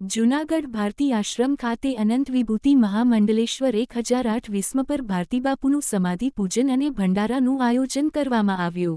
જૂનાગઢ ભારતી આશ્રમ ખાતે અનંત વિભૂતિ મહામંડલેશ્વર એક હજાર આઠ વિસ્મ પર ભારતીબાપુનું સમાધિ પૂજન અને ભંડારાનું આયોજન કરવામાં આવ્યું.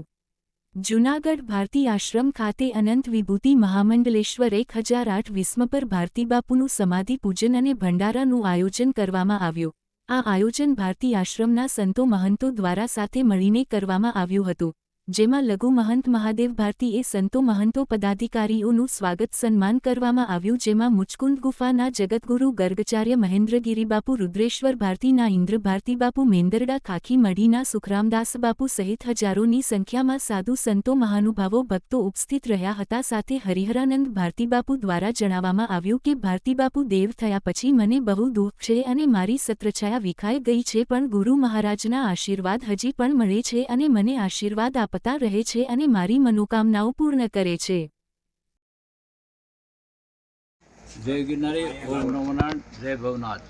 જૂનાગઢ ભારતી આશ્રમ ખાતે અનંત વિભૂતિ મહામંડલેશ્વર એક હજાર આઠ વિસ્મ પર ભારતીબાપુનું સમાધિ પૂજન અને ભંડારાનું આયોજન કરવામાં આવ્યું. આ આયોજન ભારતી આશ્રમના સંતો મહંતો દ્વારા સાથે મળીને કરવામાં આવ્યું હતું. જેમાં લઘુ મહંત મહાદેવ ભારતીએ સંતો મહંતો પદાધિકારીઓનું સ્વાગત સન્માન કરવામાં આવ્યું જેમાં મુચકુંદ ગુફાના જગતગુરુ ગર્ગચાર્ય મહેન્દ્રગીરીબાપુ રુદ્રેશ્વર ભારતીના ઇન્દ્ર ભારતીબાપુ મેંદરડા ખાખી મઢીના સુખરામદાસબાપુ સહિત હજારોની સંખ્યામાં સાધુ સંતો મહાનુભાવો ભક્તો ઉપસ્થિત રહ્યા હતા. સાથે હરિહરાનંદ ભારતીબાપુ દ્વારા જણાવવામાં આવ્યું કે ભારતીબાપુ દેવ થયા પછી મને બહુ દુઃખ છે અને મારી સત્રછાયા વિખાઈ ગઈ છે, પણ ગુરુ મહારાજના આશીર્વાદ હજી પણ મળે છે અને મને આશીર્વાદ આપતા રહે છે અને મારી મનોકામનાઓ પૂર્ણ કરે છે. જય ગિરનારી, ઓમ નમો જય ભવનાથ.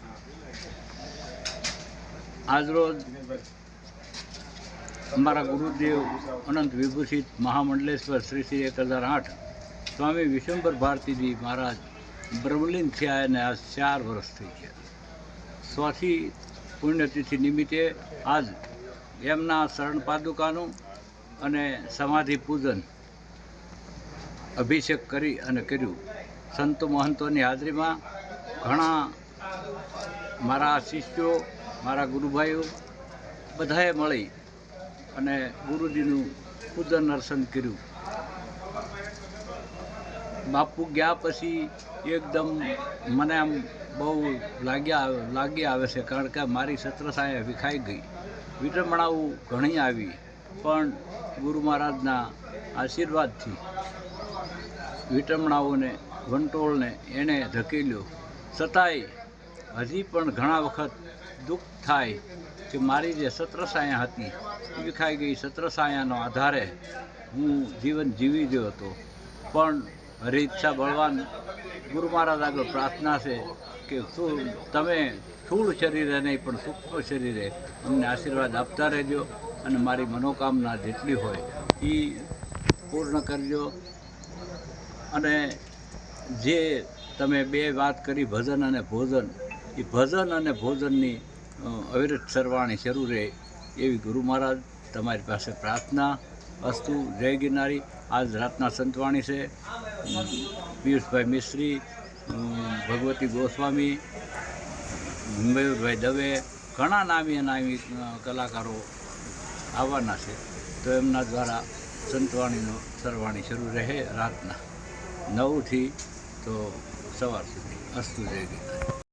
આજરોજ અમારા ગુરુદેવ અનંત વિભૂષિત મહામંડલેશ્વર શ્રી શ્રી એક હજાર આઠ સ્વામી વિશ્વંભર ભારતીજી મહારાજ બ્રહ્મલીન થયા અને આજ ચાર વર્ષ થઈ ગયા. સ્વાથી પુણ્યતિથિ નિમિત્તે આજ એમના શરણ પાદુકાનું અને સમાધિ પૂજન અભિષેક કરી અને કર્યું. સંતો મહંતોની હાજરીમાં ઘણા મારા શિષ્યો, મારા ગુરુભાઈઓ બધાએ મળી અને ગુરુજીનું પૂજન અર્ચન કર્યું. બાપુ ગયા પછી એકદમ મને આમ બહુ લાગ્યા લાગી આવે છે કારણ કે મારી સત્રસાય વિખાઈ ગઈ. વિટમણાઓ ઘણી આવી. પણ ગુરુ મહારાજના આશીર્વાદથી વિટમણાઓને, વંટોળને એણે ધકેલ્યો. છતાંય હજી પણ ઘણા વખત દુઃખ થાય કે મારી જે સત્રસાયા હતી, એ વિખાઈ ગઈ સત્રસાયાનો આધારે હું જીવન જીવી ગયો હતો. પણ હરિ ઈચ્છા બળવાન ગુરુ મહારાજ આગળ પ્રાર્થના છે કે શું તમે સ્થૂળ શરીરે નહીં પણ સૂક્ષ્મ શરીરે અમને આશીર્વાદ આપતા રહેજો અને મારી મનોકામના જેટલી હોય એ પૂર્ણ કરજો. અને જે તમે બે વાત કરી, ભજન અને ભોજન, એ ભજન અને ભોજનની અવિરત સરવાણી શરૂ રહે એવી ગુરુ મહારાજ તમારી પાસે પ્રાર્થના અસ્તુ, જય ગિરનારી. આજ રાતના સંતવાણી છે. પિયુષભાઈ મિશ્રી ભગવતી ગોસ્વામી મયુરભાઈ દવે, ઘણા નામી નામી કલાકારો આવવાના છે. તો એમના દ્વારા સંતવાણીનો સરવાણી શરૂ રહે રાતના નવથી તો સવાર સુધી. અસ્તુ, જય ગિરનારી.